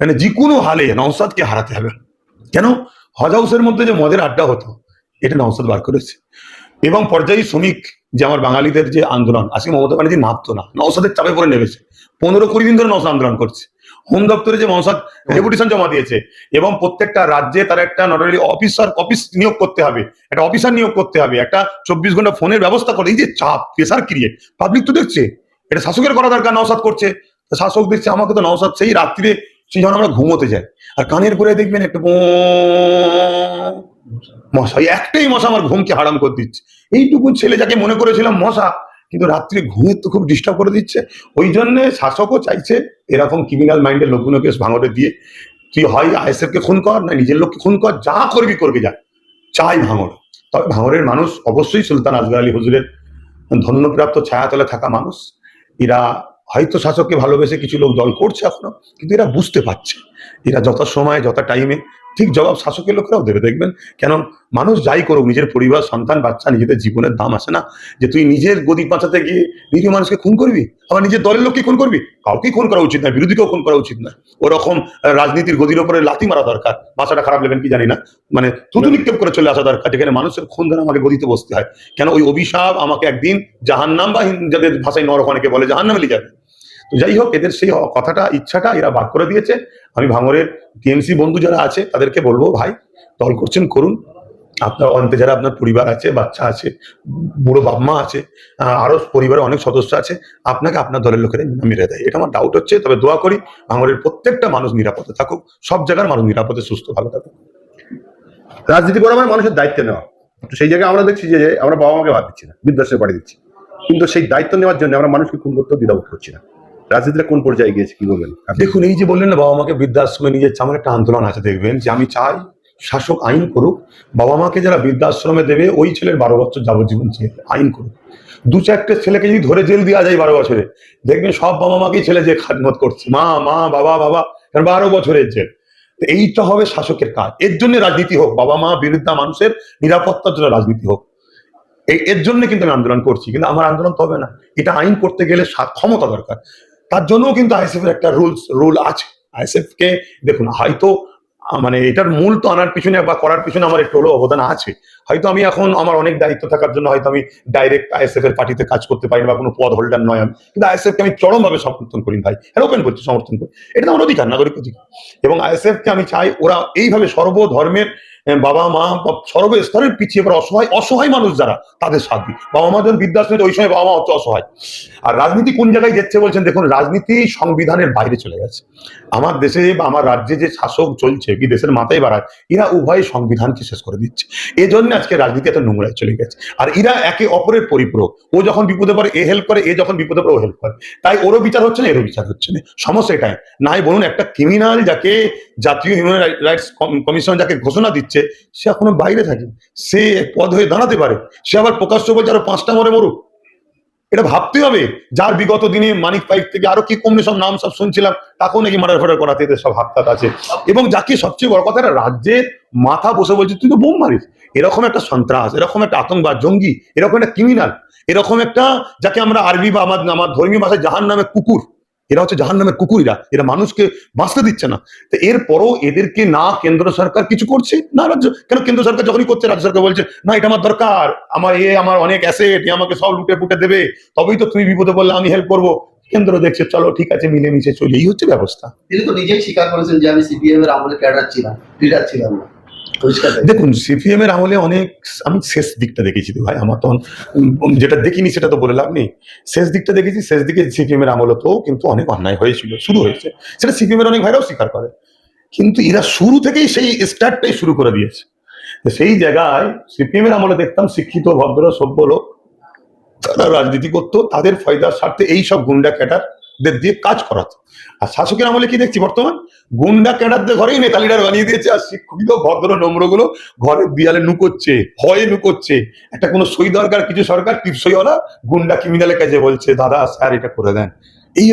মানে যে কোনো হালে নওসাদকে হারাতে হবে। কেন? হজ হাউসের মধ্যে যে মদের আড্ডা হতো, এটা নওসাদ বার করেছে। এবং পর্যায়ী শ্রমিক যে আমার বাঙালিদের যে আন্দোলন, আজকে মমতা ব্যানার্জি নামতো না নওসাদের চাপে পড়ে নেমেছে। পনেরো কুড়ি দিন ধরে নওসাদ আন্দোলন করছে। হোম দপ্তরে যে নওসাদ ডেপুটেশন জমা দিয়েছে, এবং প্রত্যেকটা রাজ্যে তার একটা নট অনলি অফিসার অফিস নিয়োগ করতে হবে, একটা অফিসার নিয়োগ করতে হবে, একটা চব্বিশ ঘণ্টা ফোনের ব্যবস্থা করে। এই যে চাপ প্রেসার ক্রিয়েট পাবলিক তো দেখছে, এটা শাসকের করা দরকার নওসাদ করছে। শাসক দেখছে, আমাকে তো নওসাদ সেই রাত্রিরে সেই যখন আমরা ঘুমোতে যাই। আর কানের পরে দেখবেন একটা মশা। একটাই মশা আমার ঘুমকে হারাম করে দিচ্ছে। এইটুকু ছেলে যাকে মনে করেছিলাম মশা, কিন্তু রাত্রে ঘুমের তো খুব ডিস্টার্ব করে দিচ্ছে। ওই জন্যে শাসকও চাইছে এরকম ক্রিমিনাল মাইন্ডের লোকগুলোকে ভাঙড়ে দিয়ে, তুই হয় আইএসএফ কে খুন কর, না নিজের লোককে খুন কর, যা করবি করবি যা। চাই ভাঙড়। তবে ভাঙড়ের মানুষ অবশ্যই সুলতান আজগর আলী হুজুরের ধন্যপ্রাপ্ত ছায়াতলে থাকা মানুষ। এরা হয়তো শাসককে ভালোবেসে কিছু লোক দল করছে এখনও, কিন্তু এরা বুঝতে পারছে। এরা যত সময়, যত টাইমে ঠিক জবাব শাসকের লোকেরাও দেবে। দেখবেন, কেন মানুষ যাই করুক, নিজের পরিবার, সন্তান, বাচ্চা, নিজেদের জীবনের দাম আসে না। যে তুই নিজের গদি বাঁচাতে গিয়ে নিরীহ মানুষকে খুন করবি? আবার নিজের দলের লোককে খুন করবি? কাউকেই খুন করা উচিত না বিরোধীকেও খুন করা উচিত না ওরকম রাজনীতির গদির ওপরে লাথি মারা দরকার। ভাষাটা খারাপ লেবেন কি জানি না। মানে থুতু নিক্ষেপ করে চলে আসা দরকার, যেখানে মানুষের খুন ধরে আমাকে গদিতে বসতে হয়। কেন ওই অভিশাপ আমাকে একদিন জাহান্নাম বা যাদের ভাষায় নরক অনেকে বলে জাহান্নামে যাবে? তো যাই হোক এদের সেই কথাটা ইচ্ছাটা এরা বাদ করে দিয়েছে। আমি ভাঙরের টিএমসি বন্ধু যারা আছে তাদেরকে বলব ভাই দল করছেন করুন। আপনার অন্তে যারা আপনার পরিবার আছে বাচ্চা আছে বুড়ো বাপ মা আছে আহ, আরও পরিবারে অনেক সদস্য আছে আপনাকে আপনার দলের লোকেরা মেরে দেয়। এটা আমার ডাউট হচ্ছে তবে দোয়া করি ভাঙরের প্রত্যেকটা মানুষ নিরাপদে থাকুক সব জায়গার মানুষ নিরাপদে সুস্থ ভালো থাকুক। রাজনীতি করা মানে মানুষের দায়িত্ব নেওয়া। সেই জায়গায় আমরা দেখছি যে আমরা বাবা মাকে বাদ দিচ্ছি না বৃদ্ধাশ্রমে পাঠিয়ে দিচ্ছি। কিন্তু সেই দায়িত্ব নেওয়ার জন্য আমরা মানুষকে খুন করতেও দ্বিধাবোধ করছি না। রাজনীতিটা কোন পর্যায়ে গিয়েছে, কি বলবেন? দেখুন, এই যে বললেন না, বাবা মাকে বৃদ্ধাশ্রমে নিয়ে যাচ্ছে, আমার একটা আন্দোলন আছে, দেখবেন, যে আমি চাই শাসক আইন করুক, বাবা মাকে যারা বৃদ্ধাশ্রমে দেবে, ওই ছেলের বারো বছর যাবজ্জীবন জেল আইন করুক। দু চারটে ছেলেকে যদি ধরে জেল দেওয়া যায় বারো বছরে, দেখবেন সব বাবা মাকেই ছেলে যে খাদমত করছে, মা মা, বাবা বাবা বারো বছরের জেল। এইটা হবে শাসকের কাজ। এর জন্য রাজনীতি হোক, বাবা মা বিরুদ্ধা মানুষের নিরাপত্তার জন্য রাজনীতি হোক। এর জন্য কিন্তু আমি আন্দোলন করছি, কিন্তু আমার আন্দোলন তো হবে না। এটা আইন করতে গেলে ক্ষমতা দরকার। তার জন্যও কিন্তু আইএসএফ এর একটা রুলস, রুল আছে। আইএসএফ কে, দেখুন, হয়তো মানে এটার মূল তো আনার পিছনে বা করার পিছনে আমার একটু হলেও অবদান আছে। হয়তো আমি এখন আমার অনেক দায়িত্ব থাকার জন্য হয়তো আমি ডাইরেক্ট আইএসএফ এর পার্টিতে কাজ করতে পারি না বা কোনো পদ হোল্ডার নয় আমি। কিন্তু আইএসএফ কে আমি চরমভাবে সমর্থন করি ভাই। হ্যাঁ ওপেন করছি, সমর্থন করি। এটা আমার অধিকার, নাগরিক অধিকার। এবং আইএসএফ কে আমি চাই ওরা এইভাবে সর্বধর্মের বাবা, মা, বা সর্বস্তরের পিছিয়ে পড়া অসহায় অসহায় মানুষ যারা, তাদের সাথ দিই। বাবা মা যখন বৃদ্ধাশ্রমে ওই সময় বাবা মা অত অসহায়। আর রাজনীতি কোন জায়গায় যাচ্ছে বলছেন, দেখুন, রাজনীতি সংবিধানের বাইরে চলে গেছে। আমার দেশে বা আমার রাজ্যে যে শাসক চলছে কি দেশের মাথায় বাড়ায়, এরা উভয় সংবিধানকে শেষ করে দিচ্ছে। এই জন্য আজকে রাজনীতি এত নোংরায় চলে গেছে। আর এরা একে অপরের পরিপূরক। ও যখন বিপদে পড়ে, এ হেল্প করে, এ যখন বিপদে পড়ে, ও হেল্প করে। তাই ওরও বিচার হচ্ছে না, এরও বিচার হচ্ছে না। সমস্যা এটাই। নাই বলুন, একটা ক্রিমিনাল যাকে জাতীয় হিউম্যান রাইটস কমিশন যাকে ঘোষণা দিচ্ছে, সে এখনও বাইরে থাকে। সে পদ হয়ে দাঁড়াতে পারে। সে আবার প্রকাশ্য বলছে আরও পাঁচটা মরে মরুক। এটা ভাবতে হবে, যার বিগত দিনে মানিক পাইক থেকে আরও কি কমনে সব নাম সব শুনছিলাম, তাকেও নাকি মার্ডার ফার্ডার করাতে এদের সব হাত আছে। এবং যাকে সবচেয়ে বড় কথা একটা রাজ্যের মাথা বসে বলছে, তুই তো বোম মারিস। এরকম একটা সন্ত্রাস, এরকম একটা আতঙ্কবাদ, জঙ্গি, এরকম একটা ক্রিমিনাল এরকম একটা, যাকে আমরা আরবি বা আমার আমার ধর্মীয় ভাষায় জাহান নামে কুকুর এরা হচ্ছে জাহান নামের কুকুরিরা। এরা মানুষকে বাঁচতে দিচ্ছে না। তো এরপরও এদেরকে না কেন্দ্র সরকার কিছু করছে, না রাজ্য, কেন কেন্দ্র সরকার যখনই করছে, রাজ্য সরকার বলছে, না, এটা আমার দরকার। আমার এ, আমার অনেক অ্যাসেট এ আমাকে সব লুটে পুটে দেবে। তবেই তো তুমি বিপদে বললে আমি হেল্প করব। কেন্দ্র দেখছে, চলো, ঠিক আছে, মিলেমিশে চলি। এই হচ্ছে ব্যবস্থা। তিনি তো নিজেই স্বীকার করেছেন যে আমি সিপিএম এর আমলে ক্যাডার ছিলাম লিডার ছিলাম না। দেখুন সিপিএম এর আমলে অনেক আমি শেষ দিকটা দেখেছি তো ভাই আমার তখন যেটা দেখিনি সেটা তো বলে লাভ নেই। শেষ দিকটা দেখেছি শেষ দিকে সিপিএম এর আমলতেও কিন্তু অনেক অন্যায় হয়েছিল শুরু হয়েছে। সেটা সিপিএম এর অনেক ভাইরাও স্বীকার করে। কিন্তু এরা শুরু থেকেই সেই স্টার্টটাই শুরু করে দিয়েছে। সেই জায়গায় সিপিএম এর আমলে দেখতাম শিক্ষিত ভদ্র সভ্য লোক তারা রাজনীতি করতো তাদের ফয়দার স্বার্থে এই সব গুন্ডা ক্যাডারদের দিয়ে কাজ করাতো। আর শাসকের আমলে কি দেখছি বর্তমান? গুন্ডা ক্যাডারদের ঘরেই নেতা লিডার বানিয়ে দিয়েছে, আর শিক্ষিত ভদ্র, নম্রগুলো ঘরের বিয়ালে নুকোচ্ছে, ভয়ে নুকোচ্ছে। একটা কোনো সই দরকার, কিছু সরকার, টিপসইওয়ালা গুন্ডা ক্রিমিনালের কাছে বলছে, দাদা স্যার এটা করে দেন।